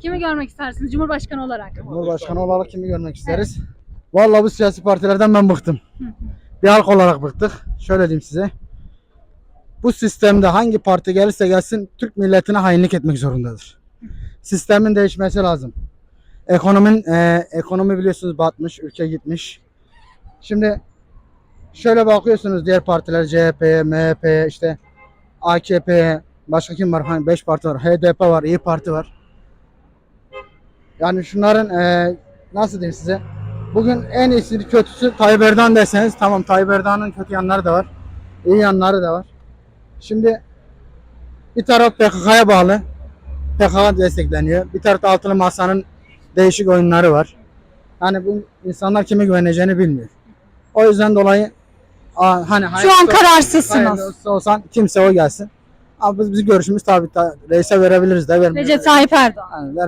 Kimi görmek istersiniz Cumhurbaşkanı olarak? Cumhurbaşkanı olarak kimi görmek isteriz? Vallahi bu siyasi partilerden ben bıktım. Bir halk olarak bıktık. Şöyle diyeyim size. Bu sistemde hangi parti gelirse gelsin Türk milletine hainlik etmek zorundadır. Sistemin değişmesi lazım. Ekonomin e, ekonomi biliyorsunuz batmış, ülke gitmiş. Şimdi şöyle bakıyorsunuz diğer partiler CHP, MHP, işte AKP, başka kim var? Hani 5 parti var. HDP var, İyi Parti var. Yani şunların e, nasıl diyeyim size? Bugün en iyisi kötüsü Tayyip Erdoğan deseniz tamam Tayyip Erdoğan'ın kötü yanları da var. iyi yanları da var. Şimdi bir taraf PKK'ya bağlı. PKK destekleniyor. Bir tarafta altılı masanın değişik oyunları var. Yani bu insanlar kime güveneceğini bilmiyor. O yüzden dolayı hani Şu an kararsızsınız. olsan kimse o gelsin. Ama biz, biz görüşümüz tabii ta, reise verebiliriz de vermeyiz. Recep Tayyip Erdoğan. Yani